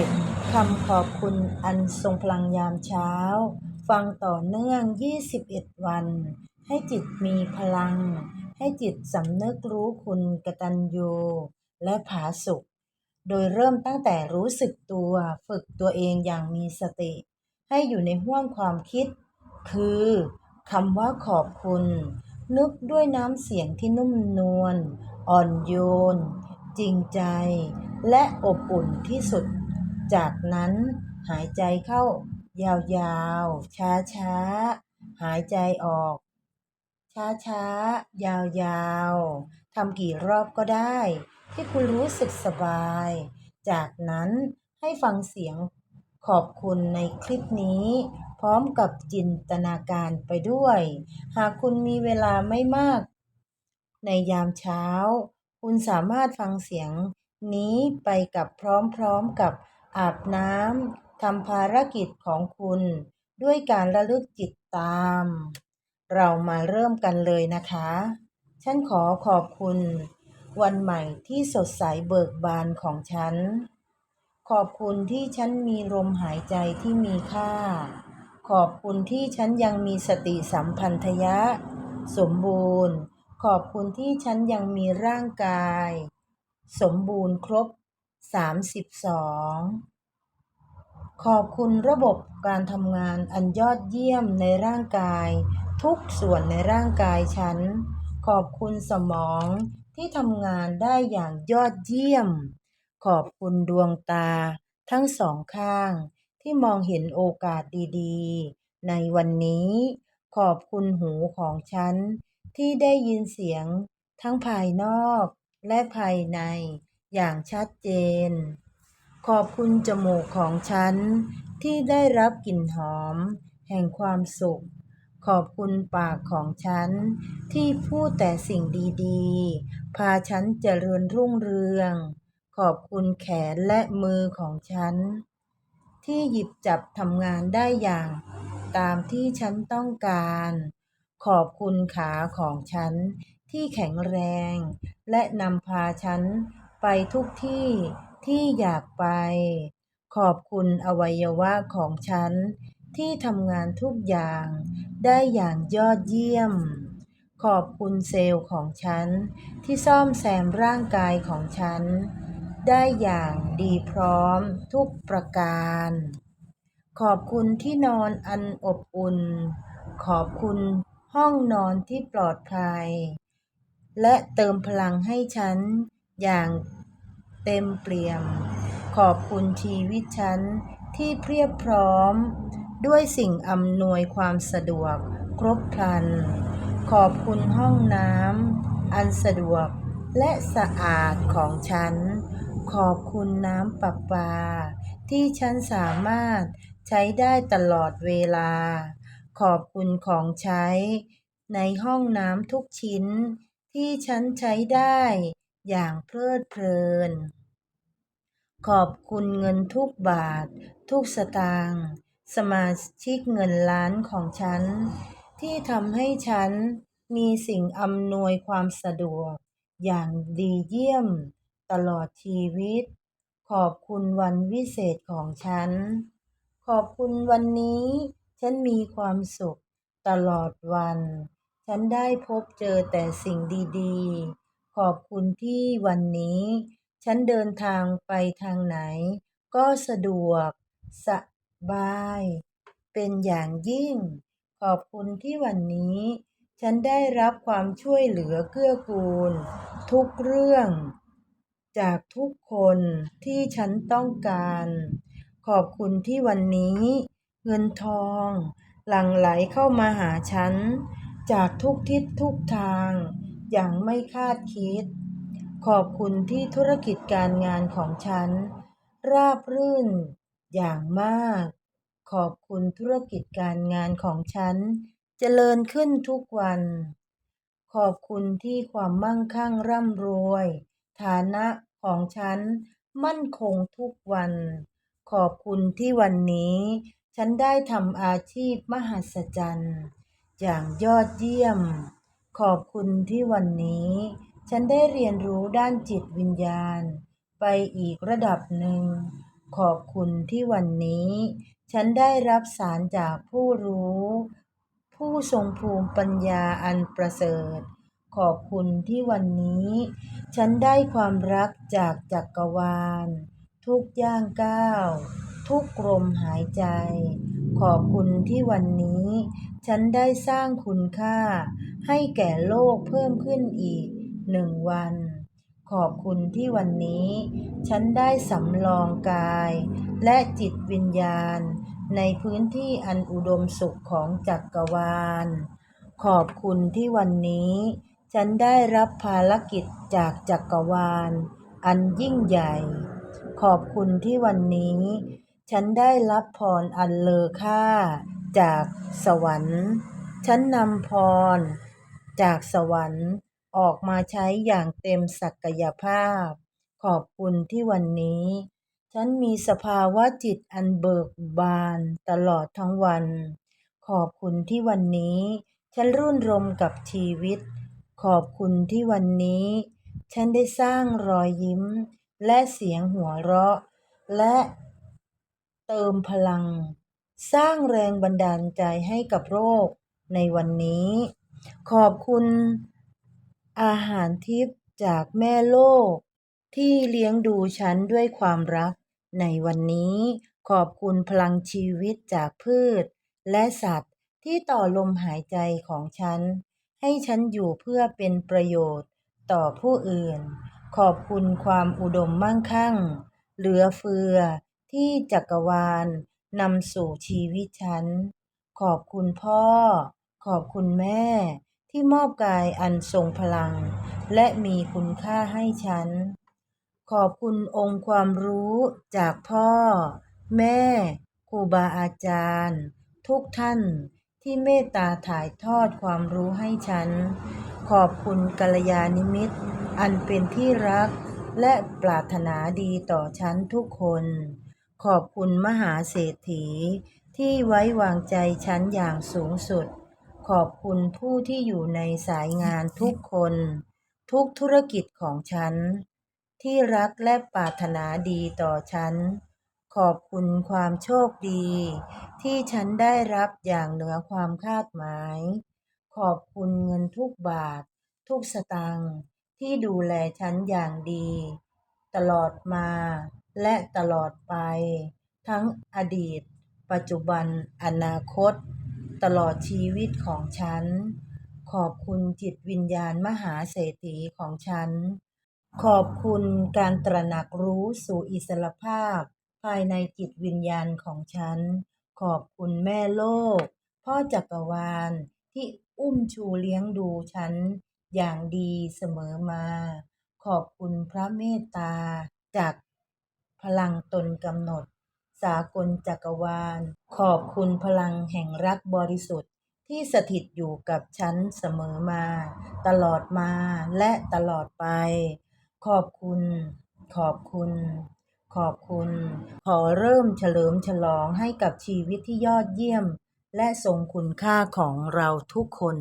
จิตคำขอบคุณอันทรงพลังยามเช้า ฟังต่อเนื่อง 21 วัน ให้จิตมีพลัง ให้จิตสำนึกรู้คุณกตัญญูและผาสุกโดยเริ่มตั้งแต่รู้สึกตัวฝึกตัวเองอย่างมีสติ ให้อยู่ในห้วงความคิด คือคำว่าขอบคุณ นึกด้วยน้ำเสียงที่นุ่มนวลอ่อนโยน จริงใจ และอบอุ่นที่สุด จากนั้นหายใจเข้ายาวๆ ช้าๆ หายใจออก ช้าๆ ยาวๆ ทำกี่รอบก็ได้ ที่คุณรู้สึกสบาย จากนั้นให้ฟังเสียงขอบคุณในคลิปนี้ พร้อมกับจินตนาการไปด้วย หากคุณมีเวลาไม่มาก ในยามเช้า คุณสามารถฟังเสียงนี้ไปกับพร้อมๆกับ อาบน้ำทำภารกิจของคุณ ด้วยการระลึกจิตตาม เรามาเริ่มกันเลยนะคะ ฉันขอขอบคุณ วันใหม่ที่สดใสเบิกบานของฉัน ขอบคุณที่ฉันมีลมหายใจที่มีค่า ขอบคุณที่ฉันยังมีสติสัมพันธยะ สมบูรณ์ ขอบคุณที่ฉันยังมีร่างกาย สมบูรณ์ครบ 32 ขอบคุณระบบการทำงานอันยอดเยี่ยมในร่างกาย ทุกส่วนในร่างกายฉัน ขอบคุณสมองที่ทำงานได้อย่างยอดเยี่ยม ขอบคุณดวงตา ทั้งสองข้างที่มองเห็นโอกาสดีๆ ในวันนี้ ขอบคุณหูของฉันที่ได้ยินเสียงทั้งภายนอกและภายใน อย่างชัดเจน ขอบคุณจมูกของฉันที่ได้รับกลิ่นหอม แห่งความสุข ขอบคุณปากของฉันที่พูดแต่สิ่งดีๆ พาฉันเจริญรุ่งเรือง ขอบคุณแขนและมือของฉัน ที่หยิบจับทำงานได้อย่าง ตามที่ฉันต้องการ ขอบคุณขาของฉันที่แข็งแรง และนำพาฉัน ไปทุกที่ที่อยากไป ขอบคุณอวัยวะของฉันที่ทำงานทุกอย่างได้อย่างยอดเยี่ยม ขอบคุณเซลล์ของฉันที่ซ่อมแซมร่างกายของฉัน ได้อย่างดีพร้อมทุกประการ ขอบคุณที่นอนอันอบอุ่น ขอบคุณห้องนอนที่ปลอดภัย และเติมพลังให้ฉัน อย่างเต็มเปี่ยม ขอบคุณชีวิตฉันที่เพียบพร้อม ด้วยสิ่งอำนวยความสะดวกครบครัน ขอบคุณห้องน้ำอันสะดวกและสะอาดของฉัน ขอบคุณน้ำประปา ที่ฉันสามารถใช้ได้ตลอดเวลา ขอบคุณของใช้ ในห้องน้ำทุกชิ้นที่ฉันใช้ได้ อย่างเพลิดเพลิน ขอบคุณเงินทุกบาท ทุกสตางค์สมาชิกเงินล้านของฉัน ที่ทำให้ฉันมีสิ่งอำนวยความสะดวก อย่างดีเยี่ยม ตลอดชีวิต ขอบคุณวันวิเศษของฉัน ขอบคุณวันนี้ ฉันมีความสุข ตลอดวัน ฉันได้พบเจอแต่สิ่งดี ๆ ขอบคุณที่วันนี้ ฉันเดินทางไปทางไหน ก็สะดวก สบาย เป็นอย่างยิ่ง ขอบคุณที่วันนี้ ฉันได้รับความช่วยเหลือเกื้อกูล ทุกเรื่อง จากทุกคนที่ฉันต้องการ ขอบคุณที่วันนี้ เงินทอง หลั่งไหลเข้ามาหาฉัน จากทุกทิศทุกทาง อย่างไม่คาดคิด ขอบคุณที่ธุรกิจการงานของฉัน ราบรื่น อย่างมาก ขอบคุณธุรกิจการงานของฉันเจริญขึ้นทุกวัน ขอบคุณที่ความมั่งคั่งร่ำรวย ฐานะของฉันมั่นคงทุกวัน ขอบคุณที่วันนี้ ฉันได้ทำอาชีพมหัศจรรย์ อย่างยอดเยี่ยม ขอบคุณที่วันนี้ ฉันได้เรียนรู้ด้านจิตวิญญาณ ไปอีกระดับหนึ่ง ขอบคุณที่วันนี้ ฉันได้รับสารจากผู้รู้ ผู้ทรงภูมิปัญญาอันประเสริฐ ขอบคุณที่วันนี้ ฉันได้ความรักจากจักรวาล ทุกย่างก้าว ทุกลมหายใจ ขอบคุณที่วันนี้ ฉันได้สร้างคุณค่า ให้แก่โลกเพิ่มขึ้นอีกหนึ่งวัน ขอบคุณที่วันนี้ ฉันได้สำรองกาย และจิตวิญญาณ ในพื้นที่อันอุดมสุขของจักรวาล ขอบคุณที่วันนี้ ฉันได้รับภารกิจจากจักรวาล อันยิ่งใหญ่ ขอบคุณที่วันนี้ ฉันได้รับพรอันเลอค่า จากสวรรค์ ฉันนำพร จากสวรรค์ออกมาใช้อย่างเต็มศักยภาพ ขอบคุณที่วันนี้ ฉันมีสภาวะจิตอันเบิกบานตลอดทั้งวัน ขอบคุณที่วันนี้ ฉันรื่นรมกับชีวิต ขอบคุณที่วันนี้ ฉันได้สร้างรอยยิ้ม และเสียงหัวเราะ และ เติมพลัง สร้างแรงบันดาลใจให้กับโลกในวันนี้ ขอบคุณอาหารทิพย์จากแม่โลก ที่เลี้ยงดูฉันด้วยความรัก ในวันนี้ขอบคุณพลังชีวิตจากพืช และสัตว์ที่ต่อลมหายใจของฉัน ให้ฉันอยู่เพื่อเป็นประโยชน์ต่อผู้อื่น ขอบคุณความอุดมมั่งคั่ง เหลือเฟือ ที่จักรวาลนำสู่ชีวิตฉัน ขอบคุณพ่อ ขอบคุณแม่ ที่มอบกายอันทรงพลัง และมีคุณค่าให้ฉัน ขอบคุณองค์ความรู้จากพ่อ แม่ครูบาอาจารย์ ทุกท่านที่เมตตาถ่ายทอดความรู้ให้ฉัน ขอบคุณกัลยาณมิตอันเป็นที่รักและปรารถนาดีต่อฉันทุกคน ขอบคุณมหาเศรษฐี ที่ไว้วางใจฉันอย่างสูงสุด ขอบคุณผู้ที่อยู่ในสายงานทุกคน ทุกธุรกิจของฉัน ที่รักและปรารถนาดีต่อฉัน ขอบคุณความโชคดี ที่ฉันได้รับอย่างเหนือความคาดหมาย ขอบคุณเงินทุกบาท ทุกสตางค์ที่ดูแลฉันอย่างดี ตลอดมา และตลอดไป ทั้งอดีต ปัจจุบัน อนาคต ตลอดชีวิตของฉัน ขอบคุณจิตวิญญาณมหาเศรษฐีของฉัน ขอบคุณการตระหนักรู้สู่อิสรภาพ ภายในจิตวิญญาณของฉัน ขอบคุณแม่โลก พ่อจักรวาลที่อุ้มชูเลี้ยงดูฉันอย่างดีเสมอมา ขอบคุณพระเมตตาจาก พลังตนกำหนด สากลจักรวาล ขอบคุณพลังแห่งรักบริสุทธิ์ ที่สถิตอยู่กับฉันเสมอมา ตลอดมาและตลอดไป ขอบคุณ ขอบคุณ ขอบคุณ ขอเริ่มเฉลิมฉลองให้กับชีวิตที่ยอดเยี่ยม และทรงคุณค่าของเราทุกคน